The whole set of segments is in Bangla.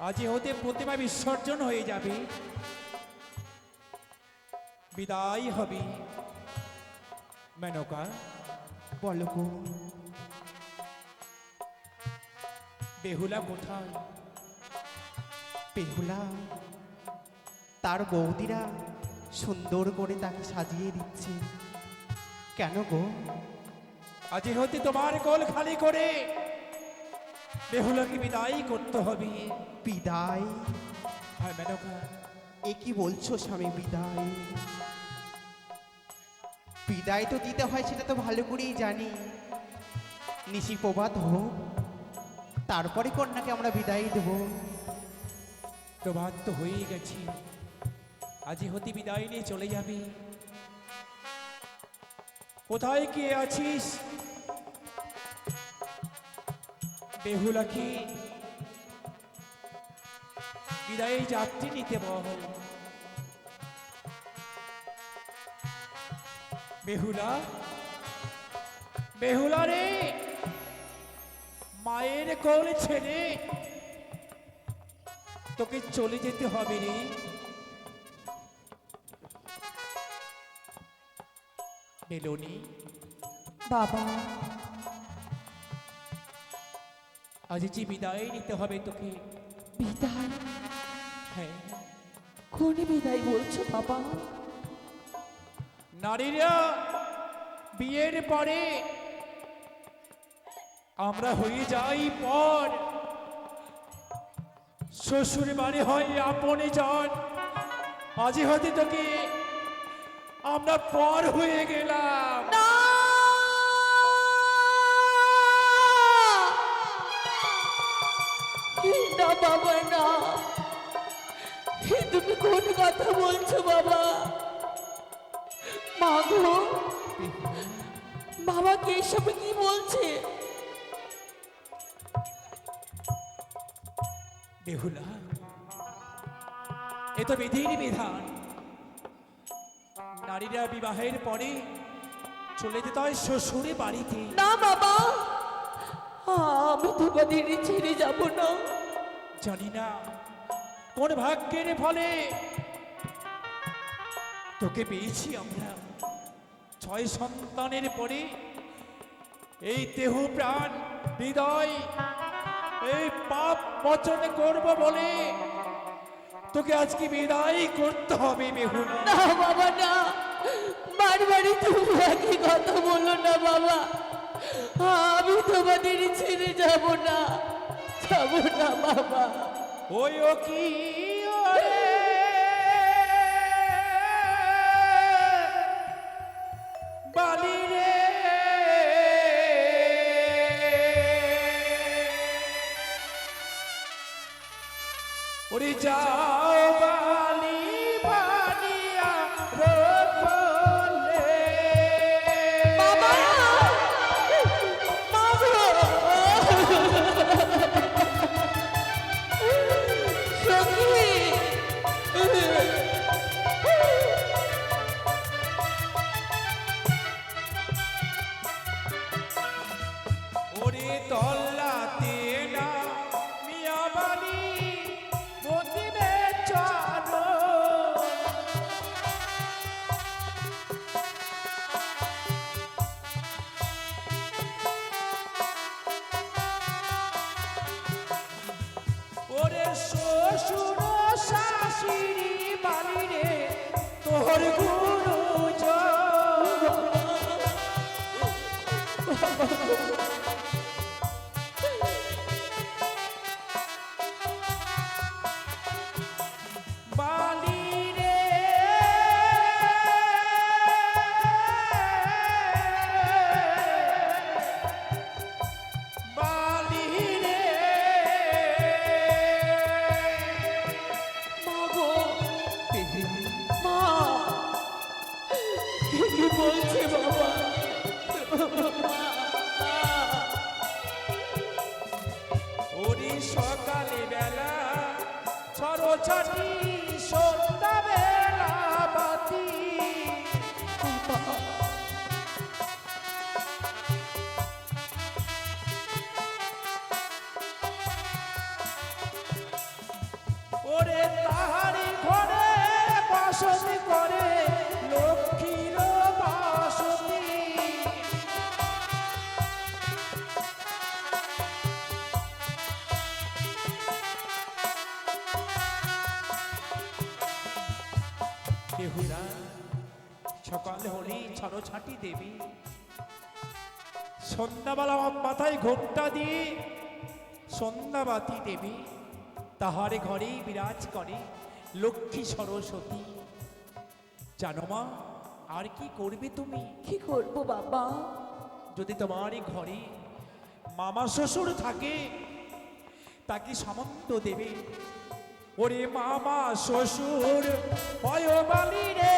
আজ হতে প্রতিমা বিসর্জন হয়ে যাবে। বিদায় হবে। মেনকা বলো গো বেহুলা কোথায়? বেহুলা তার বৌদিরা সুন্দর করে তাকে সাজিয়ে দিচ্ছে। কেন গো? আজ হতে তোমার কোল খালি করে বেহুলাকে বিদায় করতে হবে। বিদায়? হ্যাঁ মেনকা এ কি বলছো স্বামী বিদায়? বিদায় তো দিতে হয় সেটা তো ভালো করেই জানি। নিশি প্রভাত হোক তারপরে কন্যাকে আমরা বিদায় দেব। প্রভাত তো হয়েই গেছি। আজ হতে বিদায় নিয়ে চলে যাবে। কোথায় কে আছিস? বেহুলাকে বিদায় যাত্রী নিতে বল। বেহুলা বেহুলা রে, মায়ের কোল ছেড়ে তোকে চলে যেতে হবে রে। বেলুনি। বাবা। আজ যে বিদায় নিতে হবে তোকে। বিদায়? হ্যাঁ। কোন বিদায় বলছো বাবা? নারীরা বিয়ের পরে আমরা হয়ে যাই পর। শ্বশুর বাড়ি হয় আপনে জন আজই হতে তোকে আমরা পর হয়ে গেলাম। বাবা না। তুমি কোন কথা বলছো বাবা? মা গো বাবা কে এসব কি বলছে? বেহুলা এ তো বিধির বিধান। নারীরা বিবাহের পরে চলে যেতে হয় শ্বশুরে বাড়িতে। না বাবা আমি তোমাদের ছেড়ে যাব না। জানি না। কোন ভাগ্যের ফলে তোকে পেয়েছি আমরা। ছয় সন্তানের পরে এই দেহ প্রাণ, হৃদয়, এই পাপ মোচন করব বলে তোকে আজকে বিদায় করতে হবে বেহুলা না বাবা, না। বারবারই তুমি একই কথা বলো না বাবা। আমি তোমাদের ছেড়ে যাব না। যাব না বাবা ওই ও কি শ্বশুর ছড়ছড়ি সকাল হলেই ছাড়ো ছাটি দেবী। সন্ধ্যাবেলা মাথায় ঘোমটা দিয়ে সন্ধ্যাবাতি দেবী তাহারে ঘরেই বিরাজ করে লক্ষ্মী সরস্বতী। জানো মা আর কি করবে তুমি? কি করব বাবা? যদি তোমার এই ঘরে মামা শ্বশুর থাকে তাকে সামন্ত দেবে। ওরে মামা শ্বশুর পয়বালি রে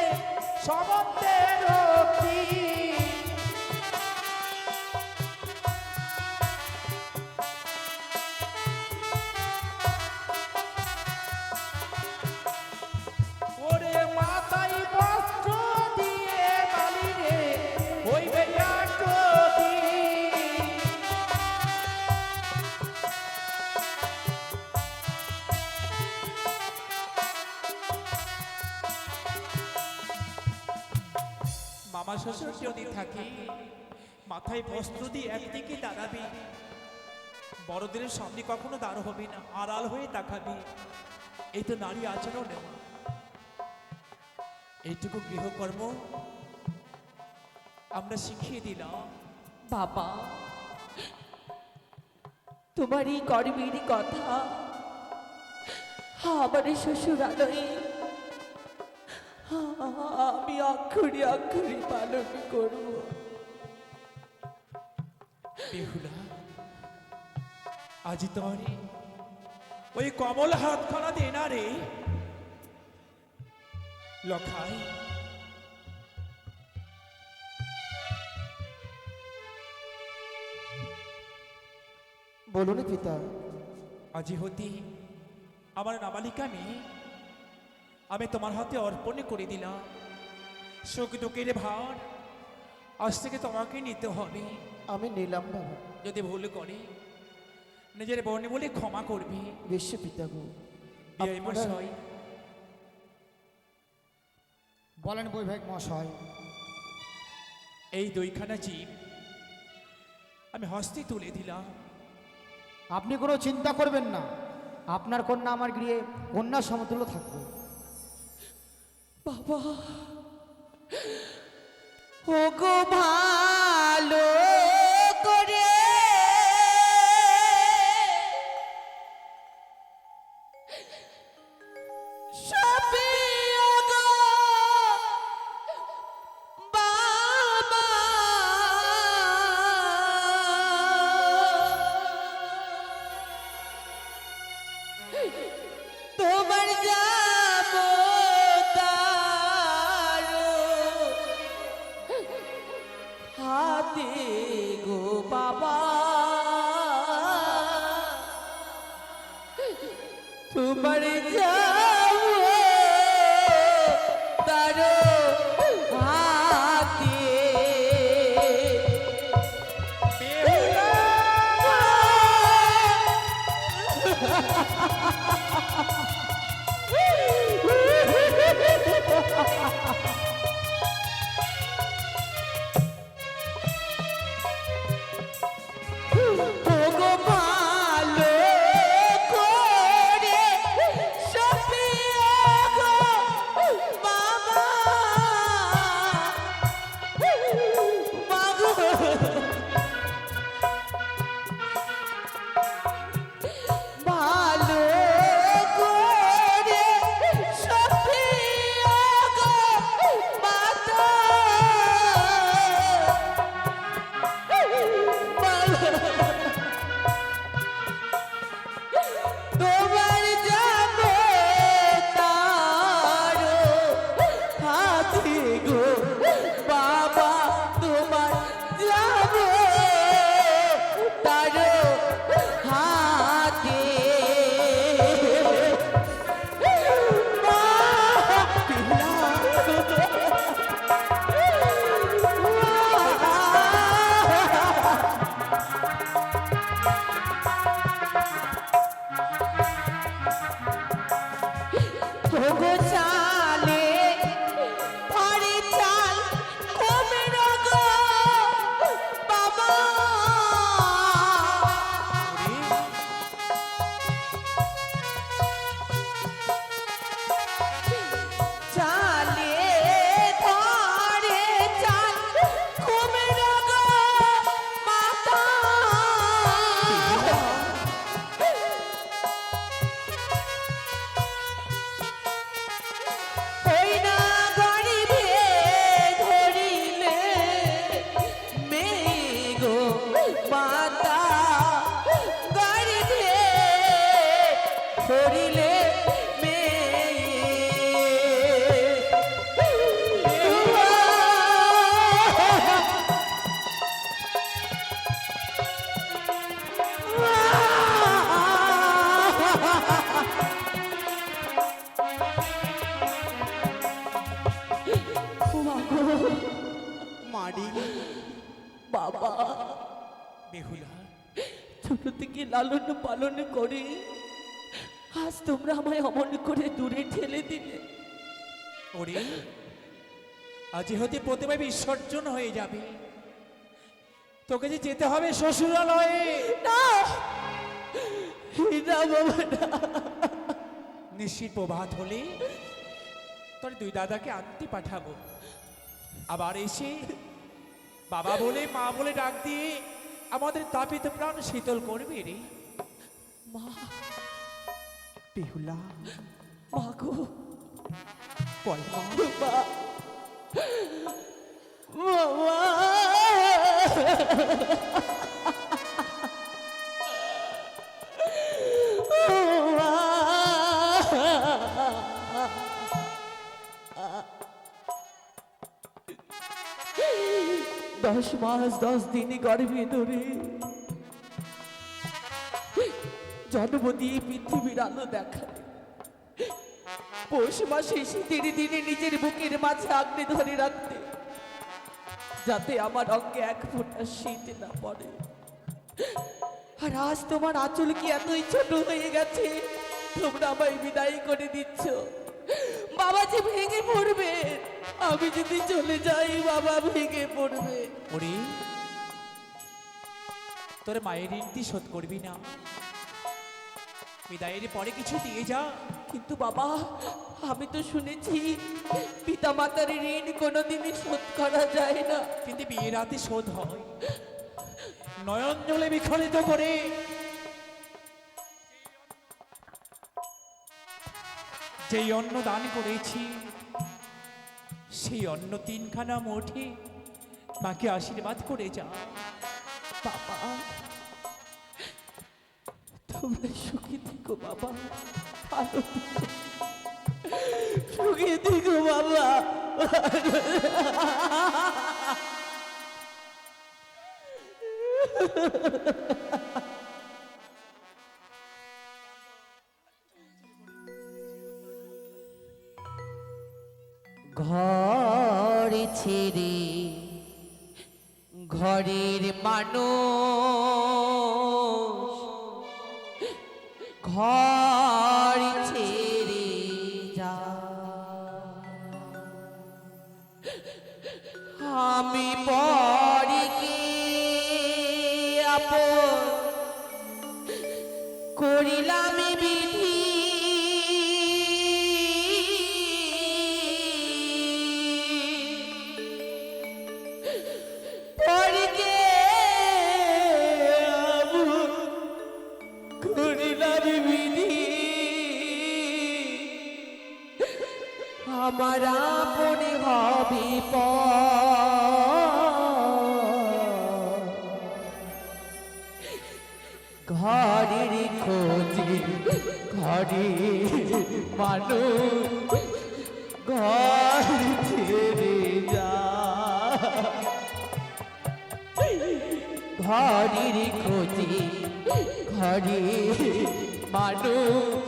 সামন্তের যদি থাকে। মাথায় বস্ত্র দিয়ে একদিকে দাঁড়াবি। বড়দের সামনে কখনো দাঁড় হবে না, আড়াল হয়ে তাকাবি। এই তো নারী আচরণ এইটুকু গৃহকর্ম আমরা শিখিয়ে দিলাম। বাবা, তোমার এই কর্মের কথা। আমার শ্বশুরালয়ে আমি অক্ষরে অক্ষরে পালন করব। বেহুলা আজি তোরে ওই কমল হাতখানা দে না রে। লখাই। বলুন পিতা। আজি হতি আমার নাবালিকা মেয়ে আমি তোমার হাতে অর্পণ করে দিলাম। সুখ দুঃখের ভার আজ থেকে তোমাকে নিতে হবে। আমি নিলাম বাবা। যদি ভুল করে নিজের বর্ণে বলে ক্ষমা করবি। বিশ্ব পিতা গো মশাই। বলেন বৈভাগ মহাশয় এই দুইখানা জীব আমি হস্তে তুলে দিলাম। আপনি কোনো চিন্তা করবেন না। আপনার কন্যা আমার গৃহে কন্যা সমতুল্য থাকবে। বাবা। ও গো ভালো চালে করে। আজ তোমরা আমায় অমন করে দূরে ঠেলে দিলে। ওরে আজ হতে প্রতিমা বিসর্জন হয়ে যাবে। তোকে যে যেতে হবে শ্বশুরালয়ে। না না বাবা না। নিশ্চিত প্রভাত হলে তোর দুই দাদাকে আনতে পাঠাবো। আবার এসে বাবা বলে মা বলে ডাক দিয়ে আমাদের তাপিত প্রাণ শীতল করবে রে। মা। বেহুলা মা গো। বল মা বাবা দশ মাস দশ দিন গর্ভে ধরে জন্ম দিয়ে পৃথিবীর আলো দেখা। পৌষ মাসে শীতের দিনে নিজের বুকের মাঝে আগ্নে ধরে রাখতে। যাতে আমার অঙ্গে এক ফোঁটা শীত না পড়ে। আর আজ তোমার আঁচল কি এতই ছোট হয়ে গেছে? তোমরা আমায় বিদায় করে দিচ্ছ। বাবা যে ভেঙে পড়বে, আমি যদি চলে যাই, বাবা ভেঙে পড়বে। তোর মায়ের ঋণটি শোধ করবি না। বিদায়ের পরে কিছু দিয়ে যা। কিন্তু বাবা আমি তো শুনেছি পিতা মাতার ঋণ কোনোদিনই শোধ করা যায় না। কিন্তু বিয়ে রাতে শোধ হয়। নয়ন জলে বিখলিত করে। যেই অন্ন দান করেছি সেই অন্ন তিনখানা মুঠে মাকে আশীর্বাদ করে যা। তোমরা সুখী থেকো বাবা ভালো সুখী থেকো বাবা। ঘর ছেড়ে ঘরের মানুষ মানুষ।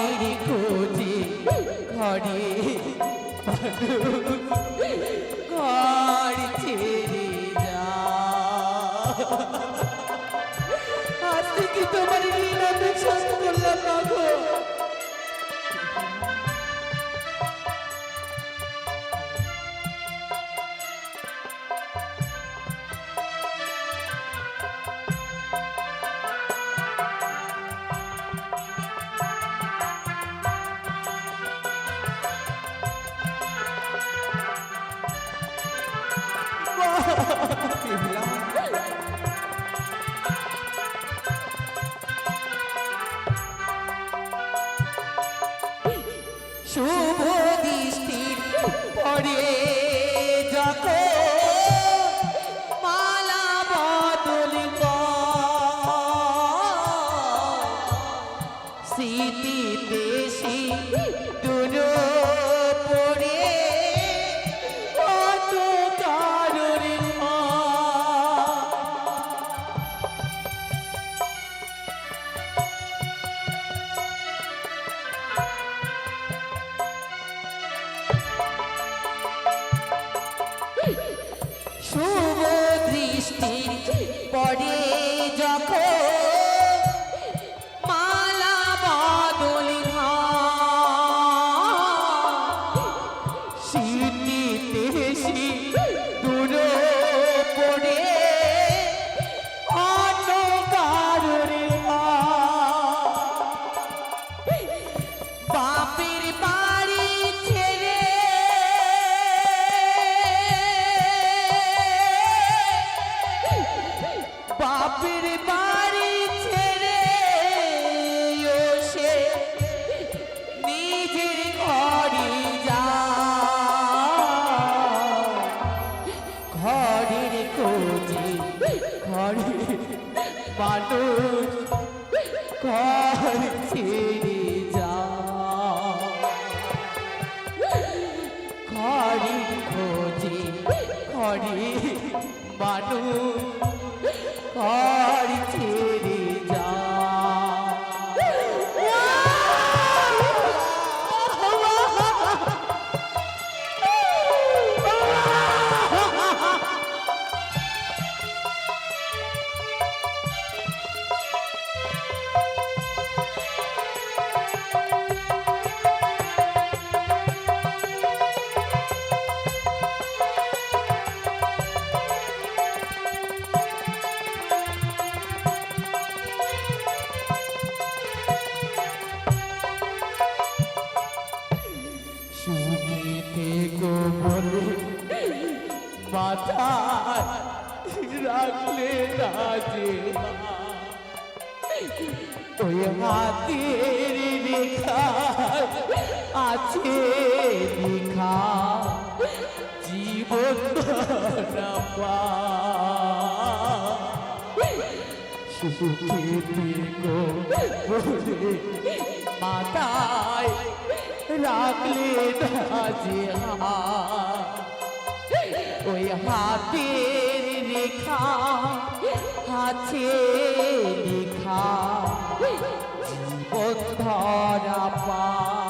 ঘরের খোঁজে ঘরে ঘর ছেড়ে যা আজকে কি তোমার লীলা শোধ করলাম শুভ শুভ দৃষ্টি মানুষ রাখলে যে ওই হাতের রেখা আছে লেখা জীবন মাথায় রাখলে যে হাত, ওই হাতের রেখা আছে লেখা জীবন ধরা পা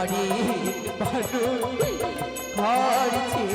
খোঁজে ঘরে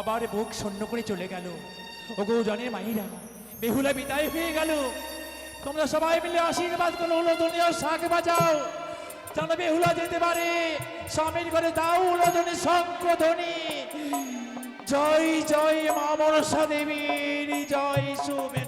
বাবার বুক শূন্য করে চলে গেল। ও গৌজনের মাইরা, বেহুলা বিদায় হয়ে গেল। তোমরা সবাই মিলে আশীর্বাদ করো উলোধনীয় শাক বাজাও। যেন বেহুলা যেতে পারে, স্বামীর ঘরে দাও উলোধনী শঙ্খ ধ্বনি জয় জয় মা মনসা দেবীর, জয় সুমে